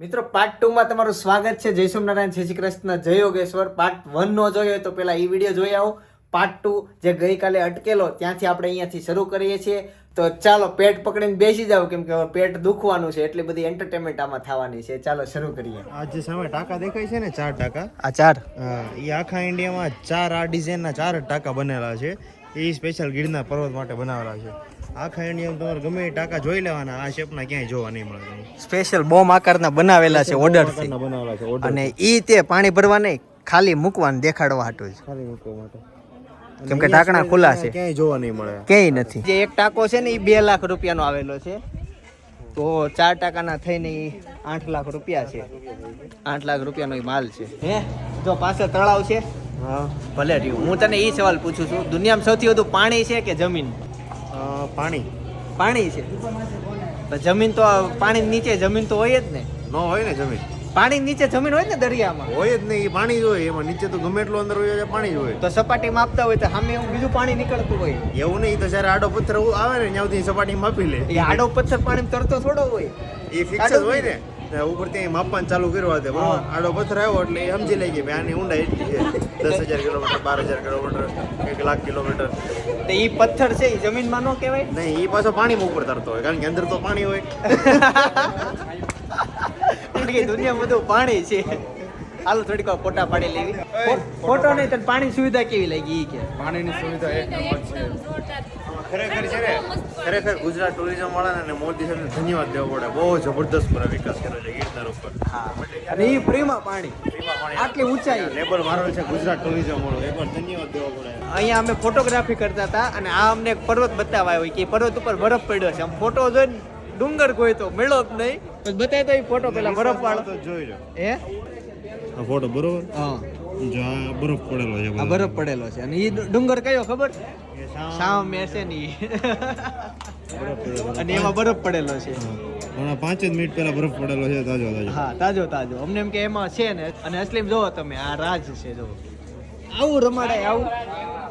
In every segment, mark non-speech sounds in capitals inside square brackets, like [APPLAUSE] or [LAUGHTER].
મિત્રો part two માં તમારું સ્વાગત છે. જય સોમનારાયણ જય શ્રી કૃષ્ણ જય યોગેશ્વર. પાર્ટ વન નો જોયો હોય તો પેલા એ વીડિયો જોઈ આવો. પાર્ટ ટુ જે ગઈકાલે અટકેલો ત્યાંથી આપણે અહીંયાથી શરૂ કરીએ છીએ. તો ચાલો પેટ પકડીને બેસી જાવ કેમ કે હવે પેટ દુખવાનું છે એટલી બધી એન્ટરટેનમેન્ટ આમાં થવાની છે. ચાલો શરૂ કરીએ. આ જે સામે ટાંકા દેખાય છે ને? ચાર ટાંકા. આ ચાર? એ આખા ઇન્ડિયામાં ચાર આ ડિઝાઇનના ચાર ટાંકા બનેલા છે. એ સ્પેશિયલ ગીરના પર્વત માટે બનાવેલા છે. આખા ઇન્ડિયામાં તમારે ગમે એ ટાંકા જોઈ લેવાના આ શેપના ક્યાંય જોવા નહીં મળે. સ્પેશિયલ બોમ્બ આકારના બનાવેલા છે ઓર્ડર બનાવેલા છે અને ઈ તે પાણી ભરવા નહીં ખાલી મૂકવાનું દેખાડવા હાટું જ. ખાલી મૂકવા માટે. કેમ કે ઢાંકણા ખુલ્લા છે. ક્યાંય જોવા નહીં મળે. ક્યાંય નથી. જે એક ટાંકો છે ને એ બે લાખ રૂપિયાનો આવેલો છે. તો ચાર ટાકાના થઈને એ આઠ લાખ રૂપિયા છે. આઠ લાખ રૂપિયાનો ઈ માલ છે. હે? જો પાસે તળાવ છે. ભલે રહ્યું. હું તને એ સવાલ પૂછું છું. દુનિયામાં સૌથી વધુ પાણી છે કે જમીન? પાણી. પાણી છે. તો જમીન તો પાણી નીચે જમીન તો હોય જ ને. ન હોય ને જમીન. પાણી નીચે જમીન હોય ને દરિયામાં? હોય જ નહીં. એ પાણી જ હોય. એમાં નીચે તો ગમે એટલું અંદર હોય પાણી જ હોય. તો સપાટી માપતા હોય તો સામે એવું બીજું પાણી નીકળતું હોય. એવું નહીં. તો જ્યારે આડો પથ્થર આવે ને ત્યાંથી સપાટી માપી લે. એ આડો પથ્થર પાણી તરતો થોડો હોય. એ ફિક્સ હોય ને. તો ઉપર ત્યાં માપવાનું ચાલુ કર્યું હતું. બરોબર? આડો પથ્થર આવ્યો એટલે એ સમજી લઈ ગઈ ભાઈ આની ઊંડા એટલી છે. દસ હજાર કિલોમીટર બાર હજાર કિલોમીટર એક લાખ કિલોમીટર. તો ઈ પથ્થર છે એ જમીનમાં ન કહેવાય? નહીં એ પાછો પાણીમાં ઉપર તરતો હોય કારણ કે અંદર તો પાણી હોય. દુનિયા બધું પાણી છે. હાલો થોડીક વાર ફોટા પાડી લેવી. ફોટો નહીં તને પાણી સુવિધા કેવી લાગી ઈ કે? પાણીની સુવિધા એક નંબર છે. ખરેખર છે ને ખરેખર ગુજરાત ટુરિઝમ વાળાને અને મોદી સાહેબને ધન્યવાદ દેવો પડે. બહુ જબરદસ્ત પૂરા વિકાસ કર્યો છે ગિરનાર ઉપર. અને એ ફ્રીમાં પાણી. આટલી ઊંચાઈ. લેબર મારો છે ગુજરાત ટુરિઝમ વાળો એકવાર ધન્યવાદ દેવો પડે. અહીંયા અમે ફોટોગ્રાફી કરતા હતા અને આ અમને એક પર્વત બતાવાયો હોય કે પર્વત ઉપર બરફ પડ્યો છે. આમ ફોટો જોઈને ડુંગર કોઈ તો મેળો જ નહીં. બતાય તો એ ફોટો પેલા બરફ વાળો. તો જોઈ લો. હે? આ ફોટો બરોબર? હા. જો બરફ પડેલો છે બરફ પડેલો છે. અને એ ડુંગર કયો ખબર? એ સાવ સામે છે ને ઈ. બરફ પડેલો. અને એમાં બરફ પડેલો છે. હમણાં પાંચ જ મિનિટ પહેલા બરફ પડેલો છે તાજો તાજો. હા તાજો તાજો. અમને એમ કે એમાં છે ને અને અસલીમ જોવો તમે આ રાજ છે જો આવું રમાડે આવું.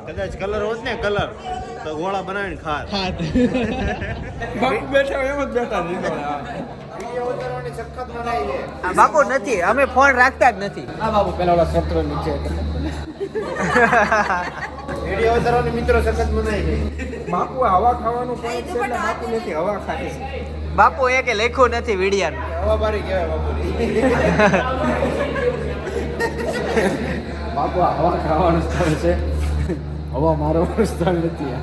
કદાચ કલર હોત ને કલર તો ગોળા બનાવીને ખાત. હાથ [LAUGHS] બાપુ બેઠા એમ જ બેઠા બાપુ નથી અમે ફોન રાખતા જ નથી. આ બાપુ પેલા ઓલા સત્ર નીચે વીડિયો ઉતારવાની મિત્રો સખત મનાય છે. બાપુ હવા ખાવાનું પણ છે? એટલે બાપુ નથી હવા ખાય છે. બાપુ એ કે લખ્યું નથી વિડિયાનું. હવા બારી કહેવાય બાપુ. [LAUGHS] બાપુ આ હવા ખાવાનું સ્થળ છે. હવા મારવાનું સ્થળ નથી.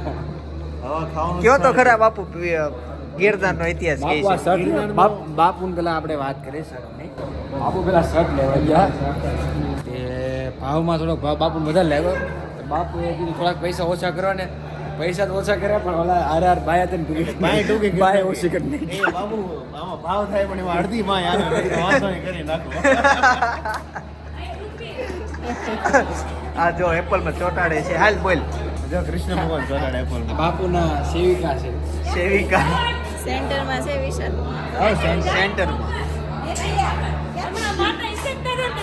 હવા ખાવાનું કયો તો ખરા બાપુ ગિરનાર નો ઇતિહાસ કે બાપુ છે બાપ બાપુ પેલા આપણે વાત કરીએ સર બાપુ પેલા શર્ટ લેવા ગયા. તે ભાવમાં થોડોક ભાવ બાપુ બધા લેવો તો બાપુ કીધું થોડાક પૈસા ઓછા કરવા ને પૈસા તો ઓછા કર્યા પણ ઓલા આર આર બાય હતા ને બાય ટૂંકી કરી. બાય ઓછી કરી નાખી. એ બાબુ આમાં ભાવ થાય પણ એમાં અડધી માં આવે વાંધો કરી નાખો. આ જો એપલમાં ચોટાડે છે. હાલ બોલ. જો કૃષ્ણ ભગવાન ચોટાડે એપલ આ બાપુના સેવિકા છે. સેવિકા. સેન્ટરમાં છે વિશાલ. સેન્ટર હમણાં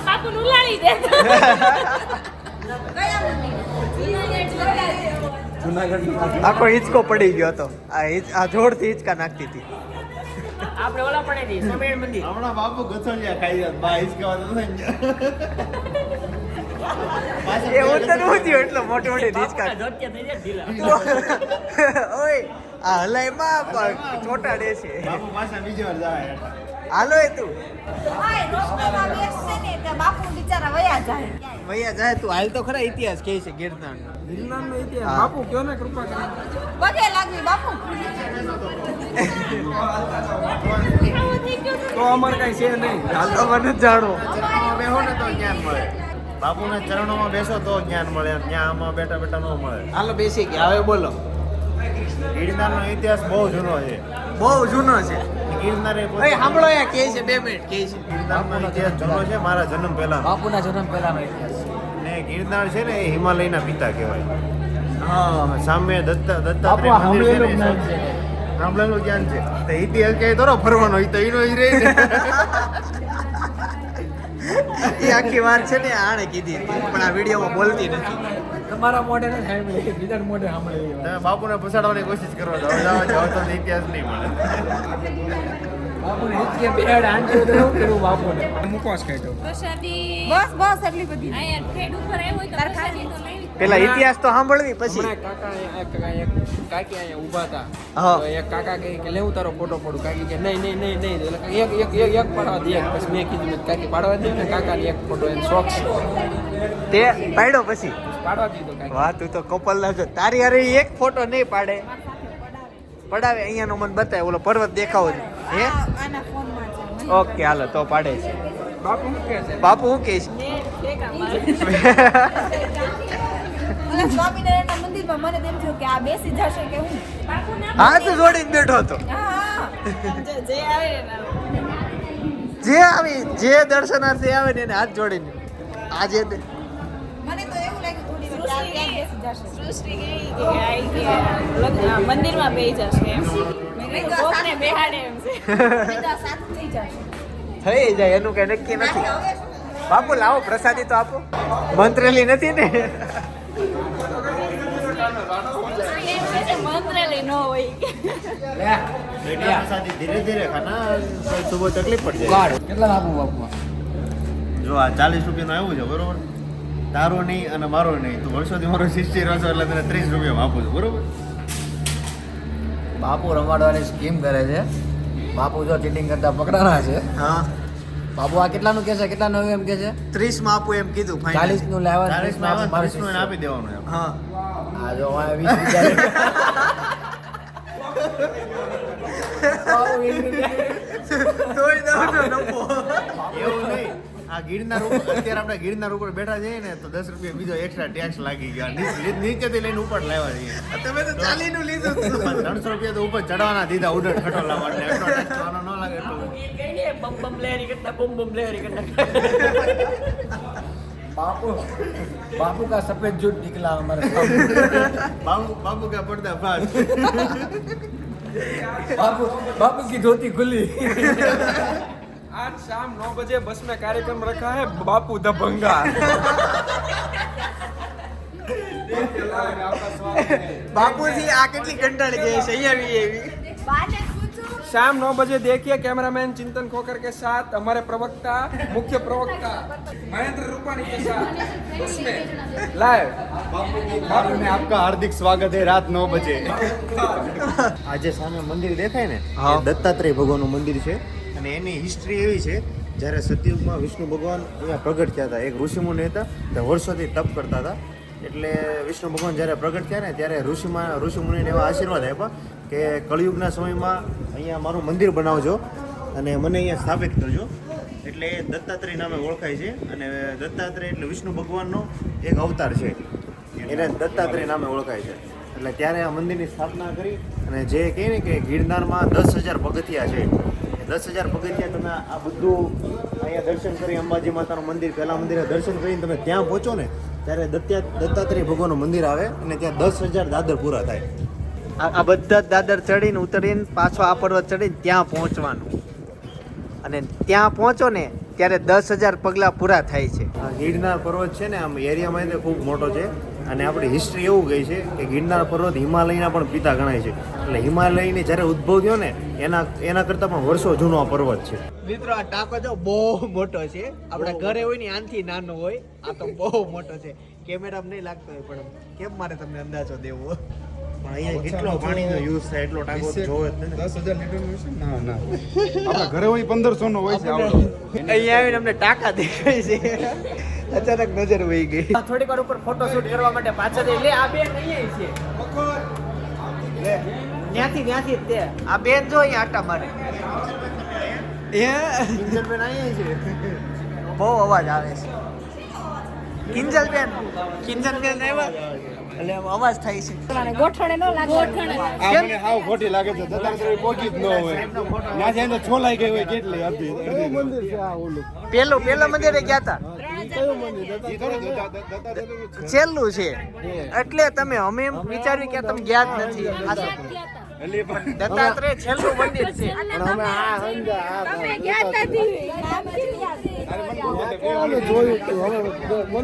બાપુ નું લાડી તે બાપુને ઉલાળી દે. [LAUGHS] આખો હિંચકો પડી ગયો હતો. આ હિંચ- આ જોરથી હિંચકા નાખતી હતી. હમણાં બાપુ ગથોલિયા ખાઈ જાય બા હિસકાવા તો થઈ એ ઉતર ઊંધી એટલો મોટો મોટી હિંચકા. ઓય આ હલાઈ માં પણ ચોટાડે છે. બાપુ પાછા બીજી વાર જાય હાલો એ તું. બાપુ બિચારા વયા જાય ભૈયા જાય તું. હાલ તો ખરા ઇતિહાસ કે છે ગિરનાર ગિરનારનો ઇતિહાસ. હા. બાપુ કયો ને કૃપા કરી. બગે લાગવી બાપુ. તો અમર કઈ છે નહીં. હાલ તો મને જાણો. બેહો ને તો જ્ઞાન મળે. બાપુના ચરણોમાં બેસો તો જ્ઞાન મળે. ત્યાં આમાં બેઠા બેઠા ન મળે. હાલો બેસી ગયા. હવે બોલો. ગિરનારનો ઇતિહાસ બહુ જૂનો છે. બહુ જૂનો છે. ગિરનાર એ સાંભળો યાર કે છે બે મિનિટ કે છે. ગિરનારનો ઇતિહાસ જૂનો છે મારા જન્મ પહેલા બાપુના જન્મ પહેલાનો ઇતિહાસ. ને ગિરનાર છે ને એ હિમાલયના પિતા કહેવાય. હા. સામે દત્તા બાપુ દત્તાત્રેય મંદિર છે ને સાંભળેલું જ્ઞાન છે. તો ઇતિહાસ ક્યાંય થોડો ફરવાનો એ તો એનો જ રહી એ આખી વાત છે ને આણે કીધી પણ આ વિડીયોમાં બોલતી નથી. તમારા મોઢે નથી સાંભળી બીજા મોઢે સાંભળી બાપુને પછાડવાની કોશિશ કરો તો ઇતિહાસ નહીં મળે. પેલા ઇતિહાસ તો સાંભળવી પછી. કાકા અહીંયા- ઊભા હતા. એક કાકા કહે કે લેવું તારો ફોટો પડું. કાકી કે નહીં નહીં નહીં નહીં. એક એક એક એક પાડવા દે. પછી મેં કીધું કાકી પાડવા દે ને કાકાને એક ફોટો. એને શોખ છે. તે પાડ્યો પછી? પાડવા દીધો વાહ તું તો કપલ ના તારી અરે એક ફોટો નહીં પાડે. પડાવે અહીંયાનો મને બતાવે ઓલો પર્વત દેખાવો છે. હે? છે ઓકે હાલો તો પાડે છે. બાપુ શું કહે છે? બાપુ હું કહીશ ઓલા સ્વામિનારાયણના મંદિરમાં મને તેમ થયું કે આ બેસી જશે કે હું? હાથ જોડીને બેઠો હતો. જે આવે જે આવી જે દર્શનાર્થી આવે ને એને હાથ જોડીને. આજે મંદિરમાં બે જશે થઈ જાય એનું કઈ નક્કી નથી. બાપુ લાવો પ્રસાદી તો આપો. મંત્રેલી નથી ને? મંત્રેલી ન હોય. ધીરે ધીરે ખાના તકલીફ પડી જાય. કેટલા આપું બાપુ જો આ ચાલીસ રૂપિયાનું આવ્યું છે બરોબર? તારો નહીં અને મારો નહીં. તું વર્ષોથી મારો સિસ્ટી રહ્યો એટલે તને ત્રીસ રૂપિયામાં આપું છું બરોબર? બાપુ રમાડવાની સ્કીમ કરે છે. બાપુ જો ચીટિંગ કરતા પકડાના છે. હા. બાપુ આ કેટલાનું કહે છે? કેટલા નવું એમ કે છે? ત્રીસમાં આપું એમ કીધું. ચાલીસનું લેવા ચાલીસમાં આવે ત્રીસનું આપી દેવાનું એમ. હા. આ જો આ વીસ [LAUGHS] તોય દઉં ને નફો. એવું નહીં. આ ગિરનાર ઉપર અત્યારે આપણે ગિરનાર ઉપર બેઠા જઈએ ને તો દસ રૂપિયા બીજો એક્સ્ટ્રા ટેક્સ લાગી ગયા ની- નીચેથી લઈને ઉપર લાવ્યા છીએ તમે તો ચાલી નું લીધું હતું. ત્રણસો રૂપિયા તો ઉપર ચડવાના દીધા ઉડર ખટોલા માટે એટલો tax ચડવાનો ન લાગે એટલો बापू बापू का सफेद जूट निकला हमारे બાબુ બાબુ કા પડદા ફાસ बापू बापू की धोती खुली आज शाम नौ बजे बस में कार्यक्रम रखा है बापू दबंगा બાપુજી આ કેટલી કંટાળી ગઈ છે અહીંયા આવી એવી બાને પૂછું शाम नौ बजे देखिए कैमरामैन चिंतन खोकर के साथ हमारे प्रवक्ता मुख्य प्रवक्ता महेंद्र रूपाणी के साथ उसमें लाइव બાપુ ને આપકા હાર્દિક સ્વાગત है રાત 9 બજે આજે સામે મંદિર દેખાય ને હા. એ દત્તાત્રેય ભગવાનનું મંદિર છે અને એની હિસ્ટ્રી એવી છે, જ્યારે સતયુગમાં વિષ્ણુ ભગવાન અહીંયા પ્રગટ થયા હતા. એક ઋષિમુનિ હતા, તે વર્ષોથી તપ કરતા હતા. એટલે વિષ્ણુ ભગવાન જ્યારે પ્રગટ થયા ને, ત્યારે ઋષિમાં ઋષિમુનિને એવા આશીર્વાદ આપ્યા કે કળિયુગના સમયમાં અહીંયા મારું મંદિર બનાવજો અને મને અહીંયા સ્થાપિત કરજો. એટલે એ દત્તાત્રેય નામે ઓળખાય છે અને દત્તાત્રેય એટલે વિષ્ણુ ભગવાનનો એક અવતાર છે. એને દત્તાત્રેય નામે ઓળખાય છે. એટલે ત્યારે આ મંદિરની સ્થાપના કરી અને જે કહે ને કે ગિરનારમાં દસ હજાર પગથિયા છે. દસ હજાર પગથિયા તમે આ બધું અહીંયા દર્શન કરી અંબાજી માતાનું મંદિર પહેલા મંદિરે દર્શન કરીને તમે ત્યાં પહોંચો ને ત્યારે દત્તા દત્તાત્રેય ભગવાનનું મંદિર આવે અને ત્યાં દસ હજાર દાદર પૂરા થાય. આ બધા દાદર ચડીને ઉતરીને પાછો આ પર્વત ચડીને ત્યાં પહોંચવાનું. અને ત્યાં પહોંચો ને ત્યારે દસ હજાર પગલાં પૂરા થાય છે. ગિરનાર પર્વત છે ને આમ એરિયામાં ખૂબ મોટો છે. અને આપણી હિસ્ટ્રી એવું કહે છે કે ગિરનાર પર્વત હિમાલયના પણ પિતા ગણાય છે. એટલે હિમાલયની જ્યારે ઉદ્ભવ થયો ને એના એના કરતા પણ વર્ષો જૂનો આ પર્વત છે. મિત્રો આ ટાંકો જો બહુ મોટો છે. આપણા ઘરે હોય ને આનથી નાનો હોય આ તો બહુ મોટો છે. કેમેરા નહીં લાગતો હોય પણ કેમ મારે તમને અંદાજો દેવો? પણ અહીંયા કેટલો પાણીનો યુઝ થાય એટલો ટાંકો જોવે છે ના. ના ઘરે હોય 1500 નો હોય છે અહીંયા આવીને અમને ટાંકા દેખાય છે. અચાનક નજર વહી ગઈ. થોડીક વાર ઉપર ફોટો શૂટ કરવા માટે પાછળ લે આ બેન અહીંયા છે. ત્યાંથી ત્યાંથી જ તે. આ બેન જો અહીંયા આટા મારે. એ? કિંજલબેન અહીંયા છે. બહુ અવાજ આવે છે. કિંજલ બેન કિંજલ બેન આવ્યા? એટલે આમ અવાજ થાય છે. ગોઠણે ન લાગે. આ મને હાવ ખોટી લાગે છે. દત્તાત્રેય પોકી જ ન હોય. છોલાઈ ગઈ હોય કેટલી અડધી અડધી. મંદિર છે આ ઓલું પેલું પેલા મંદિરે ગયા હતા છેલ્લું છે. એટલે તમે અમે એમ વિચાર્યું કે તમે ગયા જ નથી. દત્તાત્રેય છેલ્લું મંદિર છે. અમે જોયું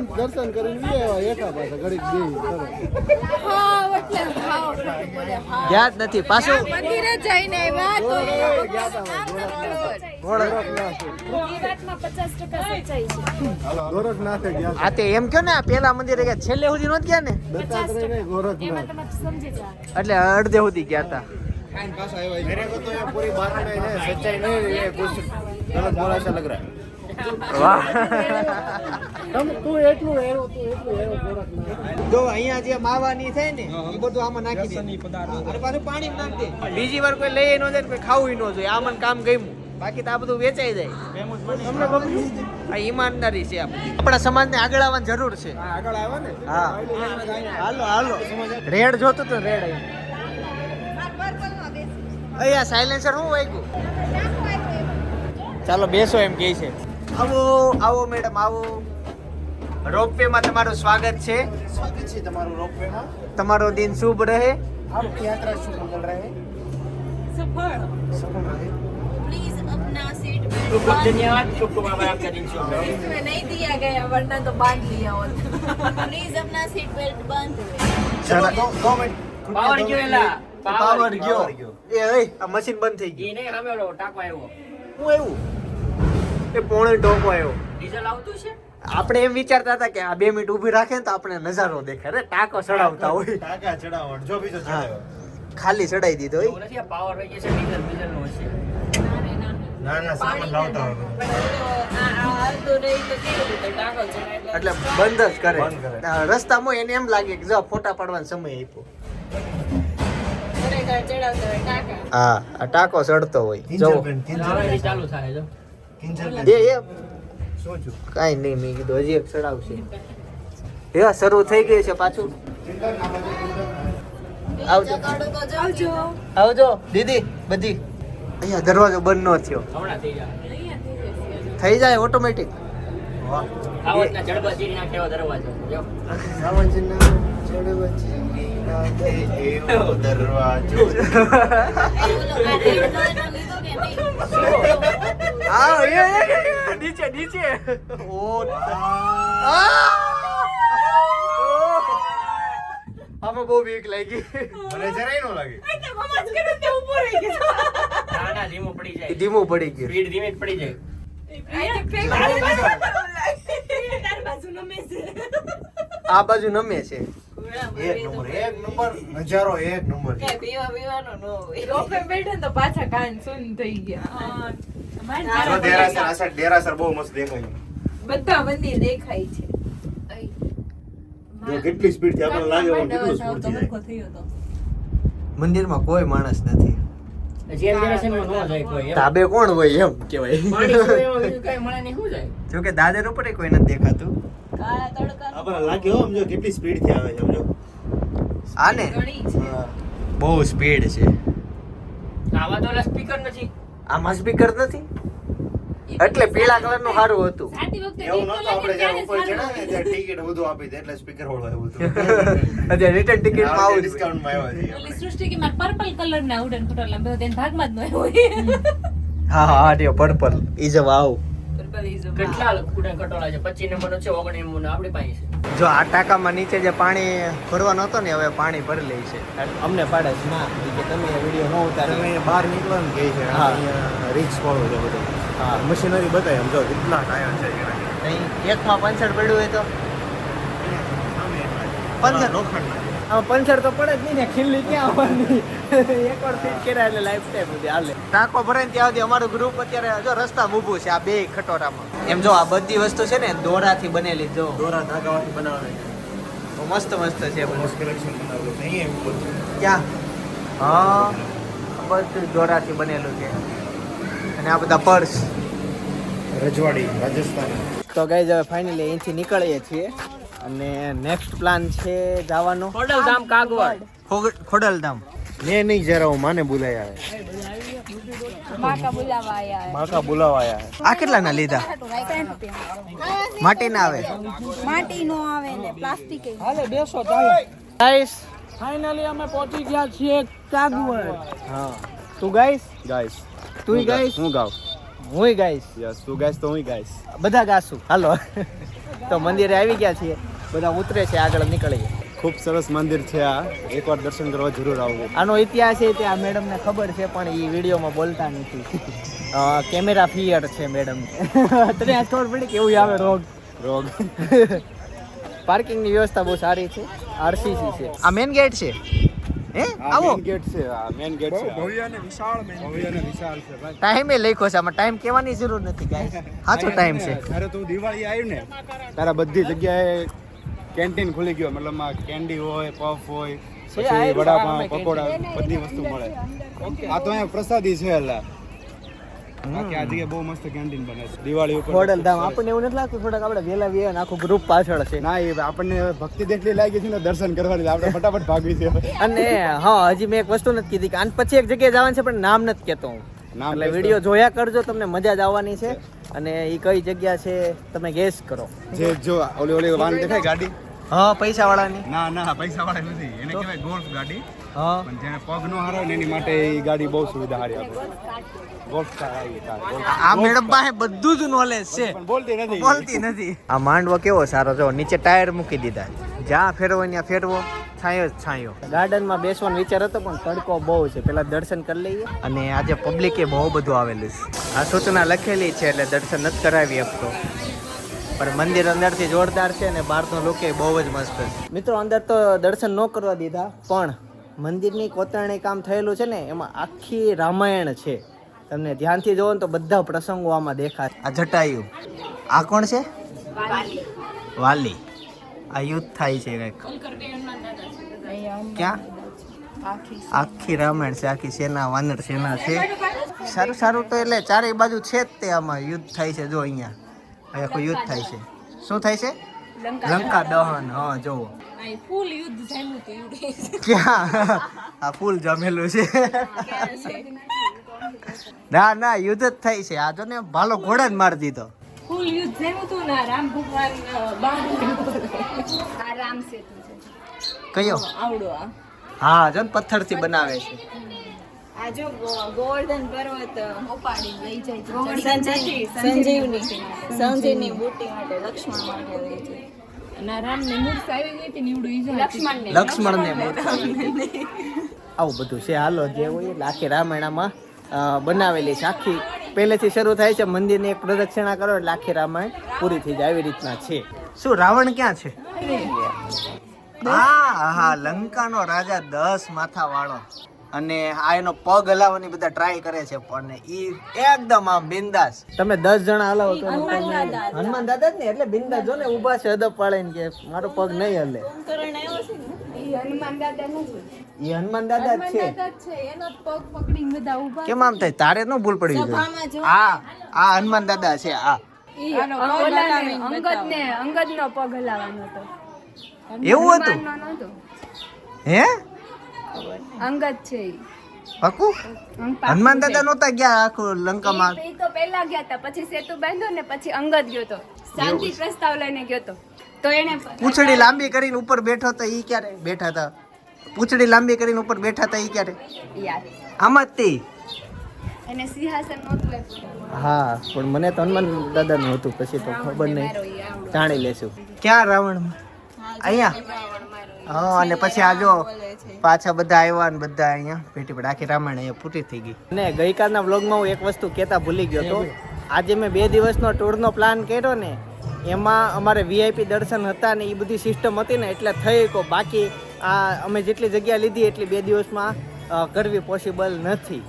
એમ કયો ને પેલા મંદિરે ગયા છેલ્લે સુધી નો ગયા ને? ગોરખનાથ. એટલે અડધે સુધી ગયા હતા પૂરી બારાણે સચ્ચાઈ નહીં પૂછ ગલત લગ રહા બીજી વાર કોઈ લઈ ન જાય ખાવું ન જોઈએ. આ કામ ગમ્યું. બાકી તો આ બધું વેચાઈ જાય. આ ઈમાનદારી છે આપણા સમાજને આગળ આવવાની જરૂર છે. આગળ આવે ને હા. હાલો હાલો. રેડ જોતું તો રેડ અહીંયા સાયલેન્સર શું વાગ્યું? ચાલો બેસો એમ કે છે. આવો આવો મેડમ આવો રોપવે માં તમારું સ્વાગત છે स्वागत है તમારું રોપવે માં તમારો દિન શુભ રહે आपकी यात्रा शुभ मंगल रहे सफल रहे प्लीज अपना सीट बेल्ट धन्यवाद इसमें नहीं दिया गया वरना तो बांध लिया होता प्लीज अपना सीट बेल्ट बांध चलो दो दो मिनट પાવર ગયો એલા પાવર ગયો Power ગયો. એ એ આ મશીન બંધ થઈ ગયું ઈ નહીં સામે ઓલો ટાંકો આવ્યો શું આવ્યું એ પોણે ટોકો આવ્યો. ડીઝલ આવતું છે? આપણે એમ વિચારતા હતા કે આ બે મિનિટ ઊભી રાખે ને તો આપણે નજારો દેખાય. રે ટાંકો ચડાવતા હોય. ટાંકા ચડાવણ જો બીજો ચડાવ્યો. ખાલી ચડાઈ દીધો હોય. નથી આ પાવર વહી છે ડીઝલ ડીઝલ નો છે ના ના સામાન લાવતા હોય. એટલે બંધ જ કરે. બંધ કરે. રસ્તામાં એને એમ લાગે કે જો ફોટા પાડવાનો સમય આપ્યો. હા ટાંકો ચડતો હોય. જો ચાલુ થાય એ એ. કાંઈ નહીં મેં કીધું હજી એક ચડાવશે એ શરૂ થઈ ગયું છે પાછું. આવજો. આવજો. આવજો. દીદી બધી. અહીંયા દરવાજો બંધ ન થયો. થઈ જાય. ઓટોમેટિક. એવો દરવાજો. [LAUGHS] જો દે એવો દરવાજો આ એ, એ, એ, એ, નીચે નીચે. ઓ! આમાં બહુ બીક લાગી. મને જરાય નો લાગે. ના ના ધીમું પડી જાય. ધીમું પડી ગયું. સ્પીડ ધીમી જ પડી જાય. આ બાજુ નમે છે. એક નંબર એક નંબર. નજારો એક નંબર. છે રોપે બેઠા તો પાછા કાન સુન થઈ ગયા. જો દેરાસર આ દેરાસર બહુ મસ્ત દેખાય. બધા મંદિર દેખાય છે. જો કેટલી સ્પીડથી આપણને લાગે એમ કેટલું સ્પીડથી મંદિરમાં કોઈ માણસ નથી. જેમ જનરેશનમાં ન જાય કોઈ એમ. ધાબે કોણ હોય એમ કેવાય. જોકે દાદર ઉપર કોઈ નથી દેખાતું. કાળા તડકા આપણને લાગે હો સમજો કેટલી સ્પીડથી આવે છે સમજો. આને? બહુ સ્પીડ છે. આવા તો સ્પીકર નથી. આમાં સ્પીકર નથી? એટલે પીળા કલરનું સારું હતું. એવું નતું આપણે જ્યારે ઉપર ચડ્યા ને ત્યારે ટિકિટ બધું આપી દે એટલે સ્પીકર હોળ આવ્યું હતું. [LAUGHS] અત્યારે રિટર્ન ટિકિટમાં આવું ડિસ્કાઉન્ટમાં આવ્યા સૃષ્ટિ કે મારે પર્પલ કલર ના ઉડન ખટોલા બધો તેના ભાગમાં જ ન હોય. હા હા હા પર્પલ ઈ જવ આવું કેટલા કુડા કટોળા છે પચીસ નંબર છે ઓગણ નંબર આપણી પાસે છે જો આ ટાંકામાં નીચે જે પાણી ભરવાનો હતો ને હવે પાણી ભરી લે છે અમને પાડે છે ના કે તમે વીડિયો ન તમે બહાર નીકળવાનું ને કહે છે હા. રિક્સ વાળું છે બધું હા. મશીનરી બતાય સમજો કેટલા ટાયર છે એના. અહીં એકમાં પંચર પડ્યું હોય તો. પંચર? આમાં પંચર તો પડે જ નહીં ને ખીલ્લી ક્યાં આવવાની? એકવાર ફિટ કર્યા એટલે લાઈફ ટાઈમ સુધી હાલે. ટાંકો ભરાય ને ત્યાં સુધી અમારું ગ્રુપ અત્યારે જો રસ્તા ઊભું છે આ બે ખટોરામાં. એમ જો આ બધી વસ્તુ છે ને દોરાથી બનેલી જો. દોરા ધાગાવાથી બનાવેલી તો મસ્ત મસ્ત છે. ક્યાં? હા બધું દોરાથી બનેલું છે. અને આ બધા પર્સ. રજવાડી રાજસ્થાન. તો ગઈ હવે ફાઇનલી અહીંથી નીકળીએ છીએ. અને નેક્સ્ટ પ્લાન છે જવાનો. ખોડલધામ કાગવાડ. ખોગ- ખોડલધામ. મેં નહીં જરા હું માને બોલાયા આવે. માકા બોલાવા આયા માકા બોલાવા આયા હે. આ કેટલાના લીધા? માટીના આવે. માટી નો આવે ને પ્લાસ્ટિક. ગાઈસ ફાઇનલી અમે પહોંચી ગયા છીએ કાગવાડ. હા. તું ગાઈસ ગાઈસ તું ગાઈસ હું ગાવ હુંય ગાઈસ યસ તું ગાઈસ તો હું ગાઈસ બધા ગાશું. હાલો. તો મંદિરે આવી ગયા છીએ. બધા ઉતરે છે આગળ નીકળીએ. ખૂબ સરસ મંદિર છે આ. એકવાર દર્શન કરવા જરૂર આવવું આનો ઇતિહાસ છે તે આ મેડમને ખબર છે પણ એ વિડીયોમાં બોલતા નથી. કેમેરા ફિયર છે મેડમ તને આ ખબર પડી કે એવું આવે રોગ. રોગ. પાર્કિંગની વ્યવસ્થા બહુ સારી છે આરસીસી છે. આ મેન ગેટ છે? હે? આવો. ગેટ છે આ મેન ગેટ છે. ભવ્ય અને વિશાળ મેન ભવ્ય અને વિશાળ છે ભાઈ. ટાઈમે લખ્યો છે આમાં ટાઈમ કહેવાની જરૂર નથી ગાઈસ [LAUGHS] સાચો ટાઈમ છે. અરે તું દિવાળી આવ્યું ને તારા બધી જગ્યાએ કેન્ટીન ખુલી ગયો મતલબ કેન્ડી હોય પફ હોય પછી વડાપાઉં પકોડા બધી વસ્તુ મળે. આ તો અહીંયા પ્રસાદી છે એટલે બાકી આ જગ્યાએ બહુ મસ્ત કેન્ટીન બને છે. દિવાળી ઉપર ખોડલ ધામ. આપણને એવું નથી લાગતું થોડાક આપણે વેલા ને આખું ગ્રુપ પાછળ છે. ના એ આપણને ભક્તિ જેટલી લાગી છે ને દર્શન કરવાની આપણે ફટાફટ ભાગી છે. અને હા હજી મેં એક વસ્તુ નથી કીધી કે આન પછી એક જગ્યાએ જવાનું છે પણ નામ નથી કહેતો હું. એટલે વીડિયો જોયા કરજો તમને મજા જ આવવાની છે. અને એ કઈ જગ્યા છે તમે ગેસ કરો. જે જો ઓલી ઓલી વાન દેખાય ગાડી? હા પૈસા વાળાની ના ના પૈસા વાળા નથી. એને કહેવાય ગોલ્ફ ગાડી. હા. પણ જેને પગ નો હારો ને એની માટે એ ગાડી બહુ સુવિધા હારી આપે. ગોલ્ફ કાર આવી કાર આ મેડમ પાસે બધું જ નોલેજ છે. બોલતી નથી. બોલતી નથી. આ માંડવો કેવો સારો જો નીચે ટાયર મૂકી દીધા. જ્યાં ફેરવો ત્યાં ફેરવો. છાંયો જ છાંયો. ગાર્ડનમાં બેસવાનો વિચાર હતો પણ તડકો બહુ છે. પેલા દર્શન કરી લઈએ. અને આજે પબ્લિકે બહુ બધું આવેલું છે. આ સૂચના લખેલી છે એટલે દર્શન નથી કરાવી શકતો. પણ મંદિર અંદરથી જોરદાર છે અને બહારનો લુક એ બહુ જ મસ્ત છે. મિત્રો અંદર તો દર્શન ન કરવા દીધા પણ મંદિરની કોતરણી કામ થયેલું છે ને એમાં આખી રામાયણ છે. તમને ધ્યાનથી જોવો ને તો બધા પ્રસંગો આમાં દેખાય. આ જટાયુ. આ કોણ છે? વાલી. આ યુદ્ધ થાય છે કંઈક. ક્યાં? આખી રામાયણ છે આખી સેના વાનર સેના છે. સારું સારું તો એટલે ચારેય બાજુ છે જ તે આમાં યુદ્ધ થાય છે જો અહીંયા. અહીંયા કોઈ યુદ્ધ થાય છે. શું થાય છે? લંકા દહન. હા જોવો ફૂલ યુદ્ધ થયેલું હતું ક્યાં? આ ફૂલ જમેલું છે. ના ના યુદ્ધ જ થાય છે. આ જો ને ભાલો ઘોડા જ મારી દીધો. ફૂલ યુદ્ધ થયું હતું ને રામ ભગવાન આ રામ સેતુ છે. કયો? આવડો આ. હા જો ને પથ્થરથી બનાવે છે. આ જો ગો- પર્વત ઉપાડી લઈ જાય સંજીવની. સંજીવની. સંજીવની બુટી માટે લક્ષ્મણ માટે લઈ જાય. અને આ રામની આવી ગઈ હતી ને ઈજા લક્ષ્મણ ને લક્ષ્મણ ને આવું બધું છે હાલો જે હોય એટલે આખી રામાયણમાં બનાવેલી છે. આખી પહેલેથી શરૂ થાય છે મંદિરની એક પ્રદક્ષિણા કરો એટલે આખી રામાયણ પૂરી થઈ જાય આવી રીતના છે. શું રાવણ ક્યાં છે? હા હા લંકાનો રાજા દસ માથા વાળો અને આ એનો પગ હલાવવાની બધા ટ્રાય કરે છે પણ ઈ એકદમ આમ બિંદાસ. તમે દસ જણા હલાવો તો. હનુમાન દાદા જ ને એટલે બિંદાસ જો ને ઊભા છે અદબ પાડીને કે મારો પગ નહીં હલે. કરણ આવ્યો છે ઈ હનુમાન દાદા નથી ઈ હનુમાન દાદા જ છે. છે. એનો પગ પકડીને બધા ઊભા કેમ આમ થાય? તારે ન ભૂલ પડી ગઈ આ આ હનુમાન દાદા છે આ. અંગદ ને અંગદ નો પગ હલાવવાનો હતો. એવું હતું? હે? અંગદ છે. પાકું? હનુમાન દાદા નહોતા ગયા આખું લંકામાં? એ તો પહેલા ગયા હતા પછી સેતુ બાંધ્યો ને પછી અંગત ગયો તો. શાંતિ પ્રસ્તાવ લઈને ગયો તો. તો એને પૂંછડી લાંબી કરીને ઉપર બેઠો તો ઈ ક્યારે બેઠા હતા પૂંછડી લાંબી કરીને ઉપર બેઠા હતા ઈ ક્યારે? યાર. આમાં જ તે. અને સિંહાસન નહોતું હા પણ મને તો હનુમાન દાદા નું હતું પછી તો ખબર નહીં. જાણી લેશું. ક્યાં રાવણ અહીંયા? હા અને પછી આ જો પાછા બધા આવ્યા ને બધા અહીંયા. ભેટી પડી આખી રામાયણ અહીંયા પૂરી થઈ ગઈ. અને ગઈકાલના વ્લોગમાં હું એક વસ્તુ કહેતા ભૂલી ગયો હતો આજે મેં બે દિવસનો ટૂરનો પ્લાન કર્યો ને એમાં અમારે વીઆઈપી દર્શન હતા ને એ બધી સિસ્ટમ હતી ને એટલે થઈ કો બાકી આ અમે જેટલી જગ્યા લીધી એટલી બે દિવસમાં કરવી પોસિબલ નથી.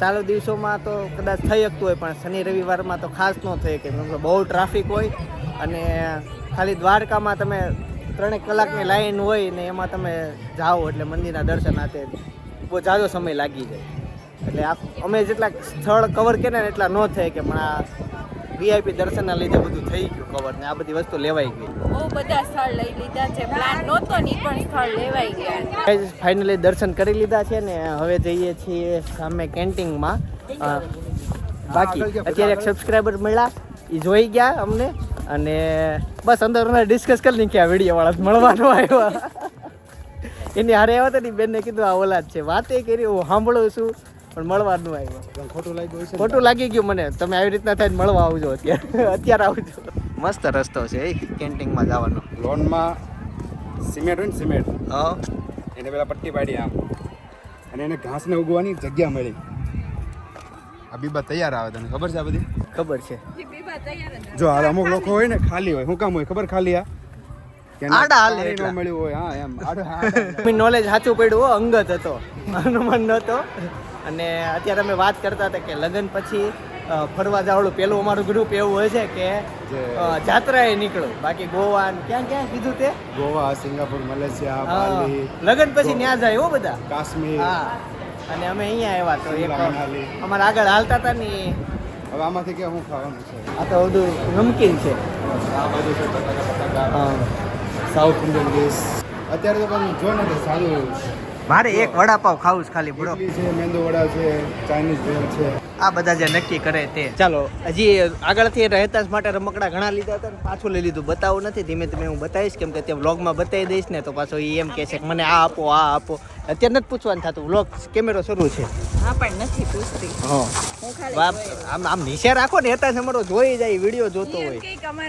ચાલુ દિવસોમાં તો કદાચ થઈ શકતું હોય પણ શનિ રવિવારમાં તો ખાસ ન થઈ કેમ કે બહુ ટ્રાફિક હોય અને ખાલી દ્વારકામાં તમે ત્રણેક કલાકની લાઈન હોય ને એમાં તમે જાઓ એટલે મંદિરના દર્શન આતે બહુ ઝાઝો સમય લાગી જાય. એટલે આ અમે જેટલા સ્થળ કવર કરીએ ને એટલા ન થાય કે પણ આ વીઆઈપી દર્શનના લીધે બધું થઈ ગયું કવર ને આ બધી વસ્તુ લેવાઈ ગઈ. બહુ બધા સ્થળ લઈ લીધા છે. પ્લાન નહોતો ની પણ સ્થળ લેવાઈ ગયા. ફાઇનલી દર્શન કરી લીધા છે ને હવે જઈએ છીએ સામે કેન્ટીનમાં. બાકી અત્યારે એક સબસ્ક્રાઈબર મળ્યા. એ જોઈ ગયા અમને. અને બસ અંદર ડિસ્કસ કરી નાખ્યા વીડિયો વાળા મળવાનો આવ્યો. એની હારે આવ્યા હતા ને બેનને કીધું આ ઓલાદ છે. વાતે કરી હું સાંભળું છું પણ મળવાનું આવ્યો. ખોટું લાગ્યું ખોટું લાગી ગયું મને. તમે આવી રીતના થાય મળવા આવજો અત્યારે. [LAUGHS] અત્યારે આવજો. મસ્ત રસ્તો છે એ કેન્ટીનમાં જવાનો. લોનમાં સિમેન્ટ હોય ને સિમેન્ટ. હા. એને પેલા પટ્ટી પાડી આમ. અને એને ઘાસને ઉગવાની જગ્યા મળી. આ બીબા તૈયાર આવે તને ખબર છે આ બધી? ખબર છે. જો આ અમુક લોકો હોય ને ખાલી હોય. હું કામ હોય ખબર ખાલી આ? કે એને આડા હાલે પાણી ન એટલા. મળ્યું હોય. હા એમ. આડા આડા. નોલેજ સાચું પડ્યું અંગત હતો. અનુમાન નહોતો. અને અત્યારે અમે વાત કરતા હતા કે લગ્ન પછી ફરવા જવાનું પેલું અમારું ગ્રુપ એવું હોય છે કે જાત્રાએ નીકળો. બાકી ગોવા ને ક્યાં ક્યાં કીધું તે? ગોવા સિંગાપુર મલેશિયા લગ્ન પછી ત્યાં જાય હો બધા? કાશ્મીર. અને અમે અહીંયા આવ્યા તો એક અમારા આગળ હાલતા હતા ને હવે આમાંથી કે હું ખાવાનું છે. આ તો બધું નમકીન છે. આ બધું છે બટાકા બટાકા. હા. સાઉથ ઇન્ડિયન ડિશ અત્યારે તો પણ જો ને સારું. મારે એક વડાપાવ ખાવું છે ખાલી બરો છે મેંદુ વડા છે ચાઇનીઝ ભેળ છે. આ બધા જે નક્કી કરે તે. ચાલો હજી આગળથી રહેતા માટે રમકડા ઘણા લીધા હતા ને પાછું લઈ લીધું. બતાવું નથી ધીમે ધીમે હું બતાવીશ. કેમ કે ત્યાં વ્લોગમાં બતાવી દઈશ ને તો પાછો એ એમ કહે છે કે મને આ આપો આ આપો. અત્યારે નથી પૂછવાનું થતું. વ્લોગ કેમેરો શરૂ છે. હા પણ નથી પૂછતી. હા. હું ખાલી બાપ આમ આમ નિશા રાખો ને હેતા અમારો જોઈ જાય વીડિયો જોતો હોય.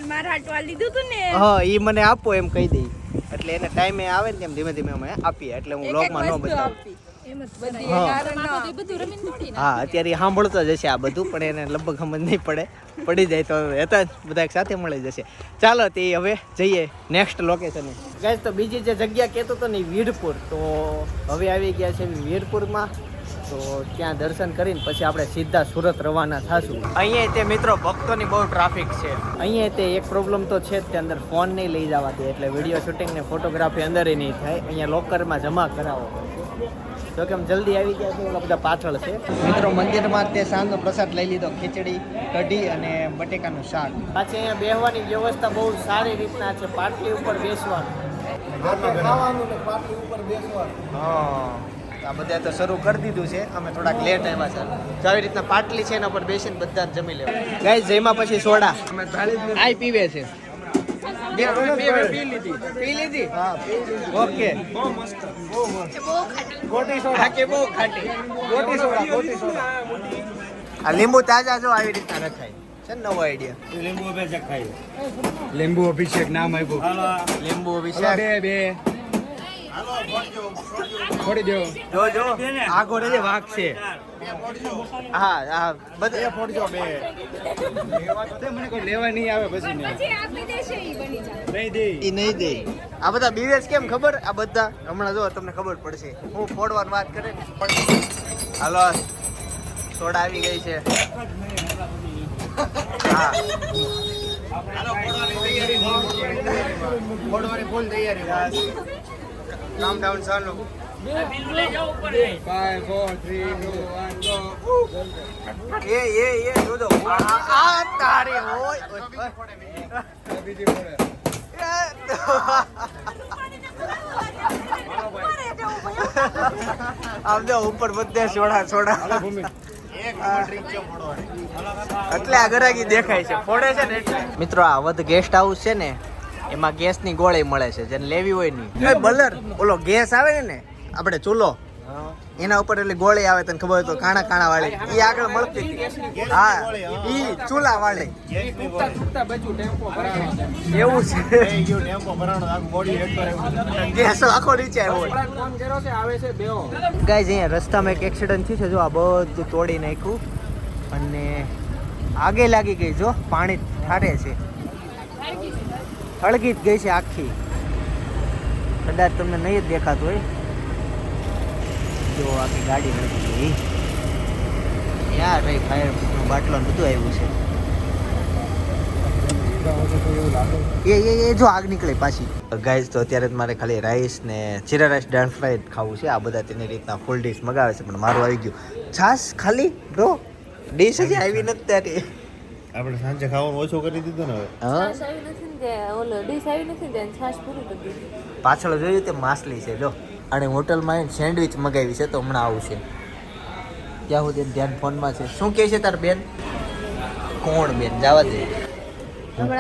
મારા હાટવા લીધું હતું ને હા એ મને આપો એમ કહી દઈ. એટલે એને ટાઈમે આવે ને તેમ ધીમે ધીમે અમે આપીએ. એટલે હું વ્લોગમાં ન બતાવું. હા. અત્યારે સાંભળતો જ હશે આ બધું પણ એને લગભગ સમજ નહીં પડે. પડી જાય તો હતા જ બધા એક સાથે મળી જશે. ચાલો તે હવે જઈએ નેક્સ્ટ લોકેશને ગાઈસ તો બીજી જે જગ્યા કહેતો હતો ને વીરપુર. તો હવે આવી ગયા છે વીરપુરમાં. તો ત્યાં દર્શન કરીને પછી આપણે સીધા સુરત રવાના થાશું. અહીંયા તે મિત્રો ભક્તોની બહુ ટ્રાફિક છે. અહીંયા તે એક પ્રોબ્લેમ તો છે જ તે અંદર ફોન નહીં લઈ જવા દે એટલે વીડિયો શૂટિંગ ને ફોટોગ્રાફી અંદર નહીં થાય. અહીંયા લોકરમાં જમા કરાવો. તો કેમ જલ્દી આવી ગયા છે ઓલા બધા પાછળ છે. મિત્રો મંદિરમાં તે સાંજનો પ્રસાદ લઈ લીધો ખીચડી કઢી અને બટેકાનું શાક. પાછી અહીંયા બેહવાની વ્યવસ્થા બહુ સારી રીતના છે. પાટલી ઉપર બેસવાનું. ખાવાનું ને પાટલી ઉપર બેસવાનું. હા. આ બધા તો શરૂ કરી દીધું છે. અમે થોડાક લેટ આવ્યા છે તો આવી રીતના પાટલી છે એના પર બેસીને બધા જ જમી લેવા ગાય જમ્યા પછી સોડા. આઈ પીવે છે. ઓકે. ગોટી સોડા. બહુ ખાટી. ગોટી સોડા ગોટી સોડા. આ લીંબુ તાજા જો આવી રીતના રખાય છે ને નવો આઈડિયા લીંબુ અભિષેક નામ આપ્યું. લીંબુ બે બે. છોડી દેવો. જો જો. આ ઘોડે જે વાઘ છે. હા હા. બધા ફોડજો બે. મને કોઈ લેવા નહીં આવે પછી ને નહીં દે. ઈ નહીં દે. આ બધા બીવેસ કેમ ખબર? આ બધા હમણાં જો તમને ખબર પડશે. હું ફોડવાની વાત કરે ને પણ હાલો સોડા આવી ગઈ છે. હા. ફોડવાની ફૂલ તૈયારી. કામ ડાઉન ચાલુ. એ. એ એ જો જો આ આ તારે હોય. બીજી ફોડે આમ જો ઉપર બધે સોડા સોડા. એટલે આ ગરાગી દેખાય છે. ફોડે છે ને એટલે. મિત્રો આ વધ ગેસ્ટ હાઉસ છે ને એમાં ગેસની ગોળી મળે છે. જેને લેવી હોય નહીં બલર. ઓલો ગેસ આવે ને આપણે ચૂલો. એના ઉપર એટલે ગોળી આવે તને ખબર હોય તો કાણા કાણા વાળી એ આગળ મળતી. હા ઈ ચૂલા વાળી એવું છે. ગેસ આખો નીચે આવ્યો ગાઈઝ અહીંયા રસ્તામાં એક એક્સિડન્ટ થયું છે. જો આ બધું તોડી નાખ્યું. અને આગે લાગી ગઈ જો. પાણી ઠારે છે. હળગી જ ગઈ છે આખી. કદાચ તમને નહીં જ દેખાતું હોય. જો આખી ગાડી હળગી ગઈ ક્યાં રહી ફાયર બાટલો બધું આવ્યું છે. એ એ એ જો આગ નીકળે પાછી. ગાઈઝ તો અત્યારે જ મારે ખાલી રાઈસ ને જીરા રાઈસ ડાન્સ ફ્રાય ખાવું છે. આ બધા તેની રીતના ફૂલ ડીશ મગાવે છે પણ મારું આવી ગયું. છાસ ખાલી બ્રો ડીશ હજી આવી નથી ત્યારે આપણે સાંજે ખાવાનું ઓછું કરી દીધું ને હવે. હા? છાશ આવી નથી ને ઓલો ડીશ આવી નથી ને તેને છાશ કરી દીધી પાછળ જોયું તે માછલી છે જો. અને હોટલમાં સેન્ડવિચ મગાવી છે તો હમણાં આવશે ત્યાં સુધી ધ્યાન ફોનમાં છે. શું કહે છે તાર બેન? કોણ બેન? જવા દે.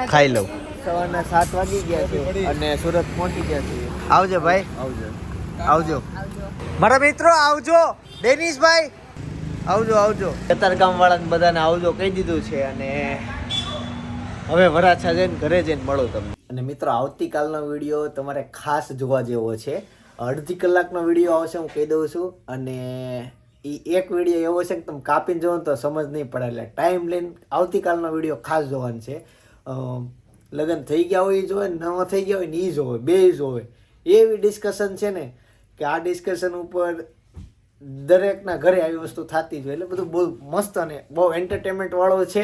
ખાઈ લઉં. સવારના સાત વાગી ગયા છે અને સુરત પહોંચી ગયા છે. આવજો ભાઈ. આવજો. આવજો. મારા મિત્રો આવજો. ડેનિશભાઈ. આવજો આવજો. કતારગામ વાળાને બધાને આવજો કહી દીધું છે અને હવે વરાછા જઈને ઘરે જઈને મળો તમને. અને મિત્રો આવતીકાલનો વીડિયો તમારે ખાસ જોવા જેવો છે. અડધી કલાકનો વીડિયો આવશે હું કહી દઉં છું. અને એ એક વીડિયો એવો છે કે તમે કાપીને જોવો તો સમજ નહીં પડે. એટલે ટાઈમ લઈને આવતીકાલનો વીડિયો ખાસ જોવાનો છે. લગ્ન થઈ ગયા હોય એ જોવે ને થઈ ગયા હોય ને એ જોવે, બે જોવે. એવી ડિસ્કશન છે ને કે આ ડિસ્કશન ઉપર દરેકના ઘરે આવી વસ્તુ થતી જ હોય. એટલે બધું બહુ મસ્ત અને બહુ એન્ટરટેનમેન્ટવાળો છે.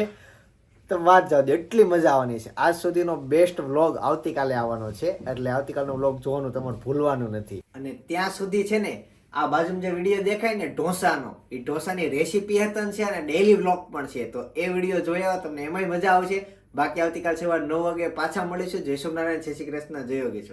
તો વાત જાવ દો, એટલી મજા આવવાની છે. આજ સુધીનો બેસ્ટ વ્લોગ આવતીકાલે આવવાનો છે. એટલે આવતીકાલનો વ્લોગ જોવાનું તમારે ભૂલવાનું નથી. અને ત્યાં સુધી છે ને, આ બાજુમાં જે વીડિયો દેખાય ને, ઢોસાનો, એ ઢોસાની રેસીપી હતી છે અને ડેલી વ્લોગ પણ છે. તો એ વીડિયો જોયા તમને એમાંય મજા આવશે. બાકી આવતીકાલ સવારે નવ વાગે પાછા મળીશું. જય સોમનારાયણ જય શ્રી કૃષ્ણ, જય યોગેશ્વર.